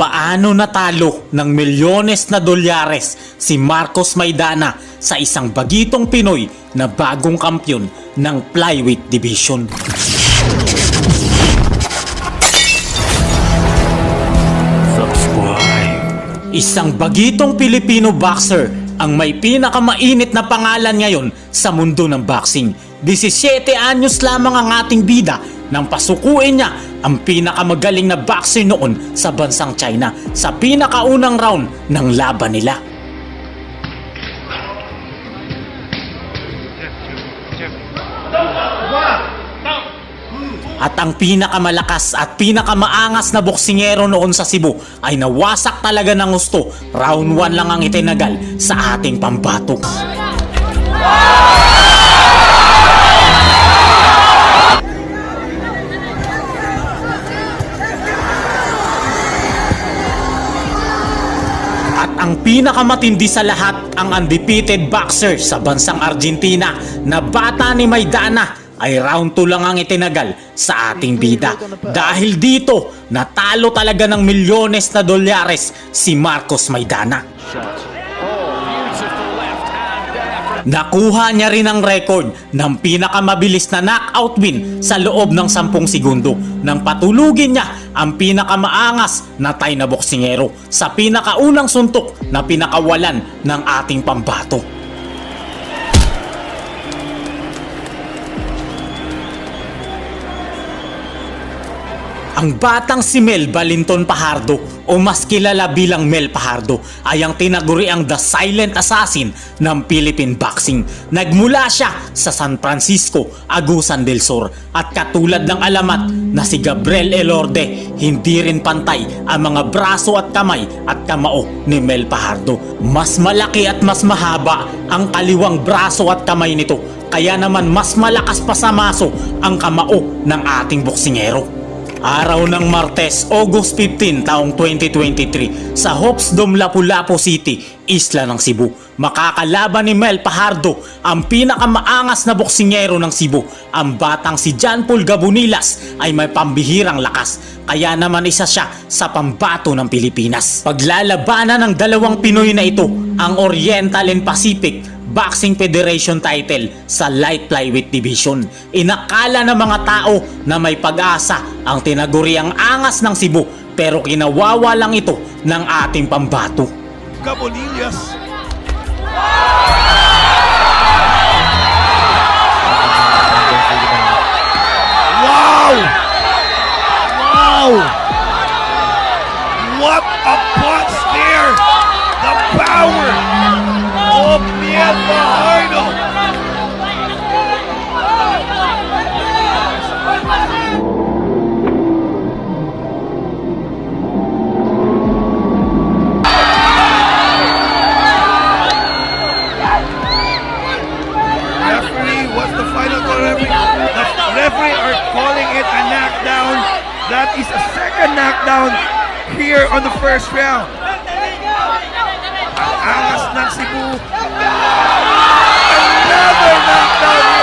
paano natalo ng milyones na dolyares si Marcos Maidana sa isang bagitong Pinoy na bagong kampyon ng Flyweight Division. Isang bagitong Pilipino boxer ang may pinakamainit na pangalan ngayon sa mundo ng boxing. 17 anyos lamang ang ating bida nang pasukuin niya ang pinakamagaling na boxer noon sa bansang China sa pinakaunang round ng laban nila. At ang pinakamalakas at pinakamaangas na boksingero noon sa Cebu ay nawasak talaga ng gusto. Round 1 lang ang itinagal sa ating pambatok. At pinakamatindi sa lahat ang undefeated boxer sa bansang Argentina na bata ni Maidana ay round 2 lang ang itinagal sa ating bida. Dahil dito, natalo talaga ng milyones na dolyares si Marcos Maidana. Nakuha niya rin ang record ng pinakamabilis na knockout win sa loob ng 10 segundo nang patulugin niya ang pinakamaangas na Thai na boksingero sa pinakaunang suntok na pinakawalan ng ating pambato. Ang batang si Mel Balinton Pajardo o mas kilala bilang Mel Pajardo ay ang tinaguriang The Silent Assassin ng Philippine Boxing. Nagmula siya sa San Francisco, Agusan del Sur at katulad ng alamat na si Gabriel Elorde, hindi rin pantay ang mga braso at kamay at kamao ni Mel Pajardo. Mas malaki at mas mahaba ang kaliwang braso at kamay nito kaya naman mas malakas pa sa maso ang kamao ng ating boksingero. Araw ng Martes, August 15, taong 2023 sa Hopes Dome, Lapu-Lapu City, Isla ng Cebu. Makakalaban ni Mel Pajardo ang pinakamaangas na boksingero ng Cebu. Ang batang si John Paul Gabunilas ay may pambihirang lakas kaya naman isa siya sa pambato ng Pilipinas. Paglalabanan ng dalawang Pinoy na ito, ang Oriental and Pacific Boxing Federation title sa Light Flyweight Division. Inakala ng mga tao na may pag-asa ang tinaguriang angas ng Cebu pero kinawawa lang ito ng ating pambato. Cabonillas. Wow! Wow! Referee are calling it a knockdown. That is a second knockdown here on the first round. Ang angas ng. Another knockdown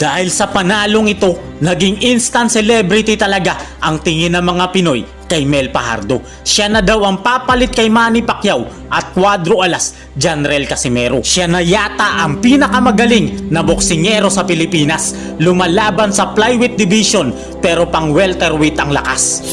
Dahil sa panalong ito, naging instant celebrity talaga ang tingin ng mga Pinoy kay Mel Pajardo. Siya na daw ang papalit kay Manny Pacquiao at Cuadro Alas, Janrel Casimero. Siya na yata ang pinakamagaling na boksingero sa Pilipinas. Lumalaban sa flyweight division pero pang welterweight ang lakas.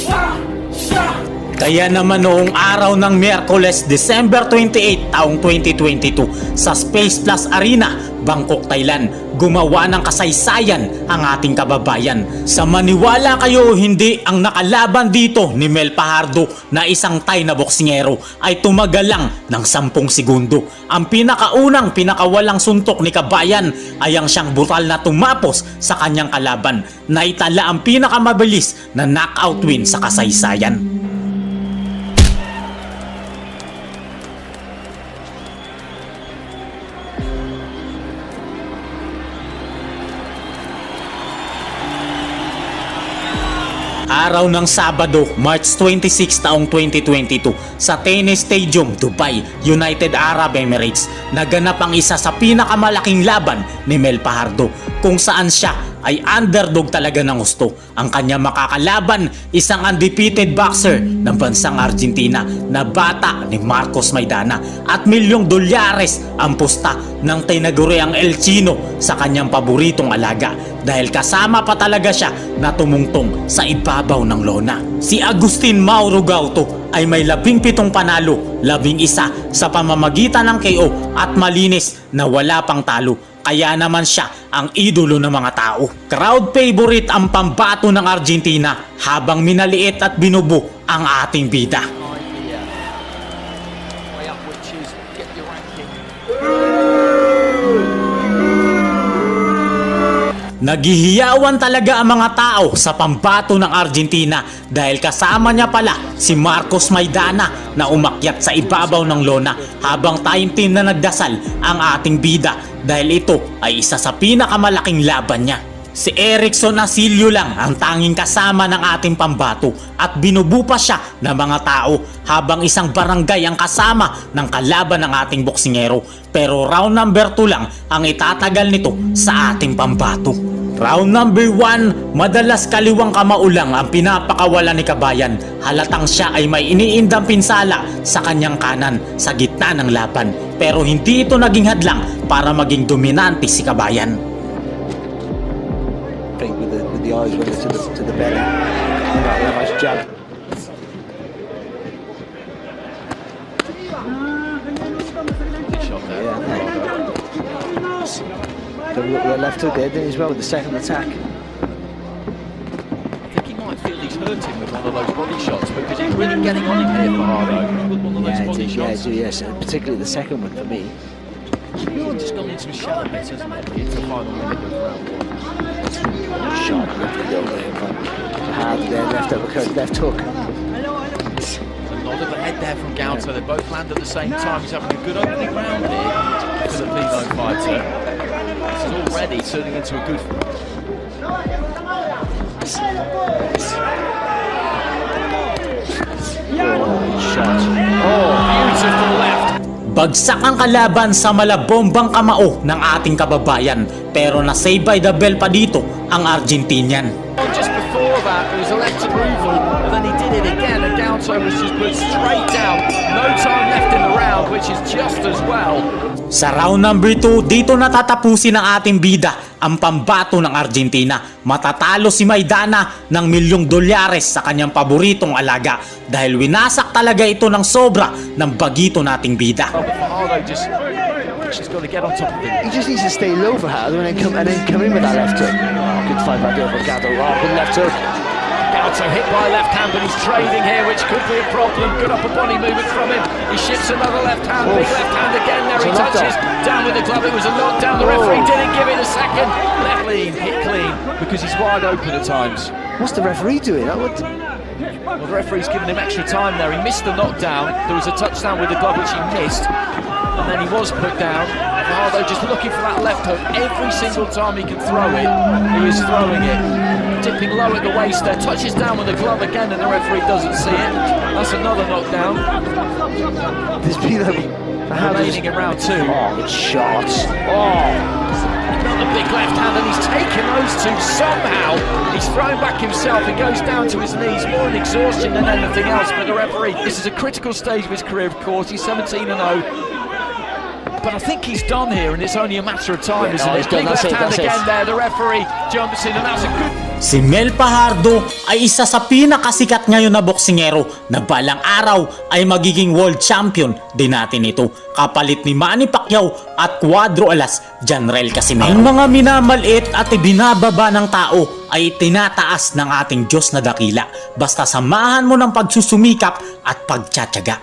Kaya naman noong araw ng Miyerkules, December 28, taong 2022, sa Space Plus Arena, Bangkok, Thailand, gumawa ng kasaysayan ang ating kababayan. Sa maniwala kayo o hindi, ang nakalaban dito ni Mel Pajardo na isang Thai na boksingero ay tumagal lang ng 10 segundo. Ang pinakaunang pinakawalang suntok ni Kabayan ay ang siyang brutal na tumapos sa kanyang kalaban na itala ang pinakamabilis na knockout win sa kasaysayan. Araw ng Sabado, March 26 taong 2022 sa Tennis Stadium, Dubai, United Arab Emirates, naganap ang isa sa pinakamalaking laban ni Mel Pajardo kung saan siya ay underdog talaga ng gusto. Ang kanya makakalaban, isang undefeated boxer ng bansang Argentina na bata ni Marcos Maidana at milyong dolyares ang pusta ng tinaguriang El Chino sa kanyang paboritong alaga dahil kasama pa talaga siya na tumungtong sa ibabaw ng lona. Si Agustin Mauro Gauto ay may labing pitong panalo, labing isa sa pamamagitan ng KO at malinis na wala pang talo kaya naman siya ang idolo ng mga tao. Crowd favorite ang pambato ng Argentina habang minaliit at binubo ang ating bida. Naghihiyawan talaga ang mga tao sa pambato ng Argentina dahil kasama niya pala si Marcos Maidana na umakyat sa ibabaw ng lona habang time team na nagdasal ang ating bida dahil ito ay isa sa pinakamalaking laban niya. Si Erickson Asilio lang ang tanging kasama ng ating pambato at binubu pa siya ng mga tao habang isang barangay ang kasama ng kalaban ng ating boksingero. Pero round number 2 lang ang itatagal nito sa ating pambato. Round number 1, madalas kaliwang kamaulang ang pinapakawala ni Kabayan. Halatang siya ay may iniindang pinsala sa kanyang kanan sa gitna ng laban. Pero hindi ito naging hadlang para maging dominante si Kabayan. Think with the with the eyes running to the to the belly. Right, a nice jab. Shot. Yeah. Don't look at the left hook there, didn't as well with the second attack. I think he might feel he's hurt him with one of those body shots because he's really getting on him here, Fajardo, with one of Yeah, it body did, yeah, did, yes, particularly the second one for me. He's just gone into a shallow bit, hasn't he? It's a final minute of round one. Sharp left but hard there, left uppercut, left hook. A nod of the head there from Gauto. They both land at the same time. He's having a good opening round here. Filipino fighter. This is already turning into a good Oh, shot. beautiful left. Bagsak ang kalaban sa malabombang kamao ng ating kababayan pero na-save by the bell pa dito ang Argentinian. Just before that, there was a left approval, then he did it again, and Gauto was just put straight down. No time left in the round, which is just as well. Sa round number 2, dito natatapusin ng ating bida ang pambato ng Argentina. Matatalo si Maidana ng milyong dolyares sa kanyang paboritong alaga dahil winasak talaga ito ng sobra ng bagito nating bida. Just got to get on top of He it. just needs to stay low for hard and then come and then come in with that left hook. Oh, good fight there from Gato. Oh, good left hook. Gauto hit by a left hand, but he's trading here, which could be a problem. Good upper body movement from him. He shifts another left hand, big left hand again. There he It's knockdown. touches down with the glove. It was a knockdown. The oh. referee didn't give it a second. Left lean, hit clean because he's wide open at times. What's the referee doing? I would, Well, the referee's given him extra time there. He missed the knockdown. There was a touchdown with the glove which he missed. And then he was put down. Fajardo just looking for that left hook. Every single time he can throw it, he is throwing it. Dipping low at the waist there. Touches down with the glove again and the referee doesn't see it. That's another knockdown. there's been a, a Remaining in round two. Oh, good shots. Oh. Another big left hand and he's taken those two somehow. He's thrown back himself. He goes down to his knees, more in exhaustion than anything else. But the referee, this is a critical stage of his career, of course. He's 17 and 0. But I think he's done here, and it's only a matter of time, Yeah, isn't no, it? Big left it, hand that's it. again there. The referee jumps in, and that's a good Si Mel Pajardo ay isa sa pinakasikat ngayon na boksingero na balang araw ay magiging world champion din natin ito kapalit ni Manny Pacquiao at Cuadro Alas Janrel Casimero. Ang mga minamaliit at ibinababa ng tao ay tinataas ng ating Diyos na dakila basta samahan mo ng pagsusumikap at pagtsatsaga.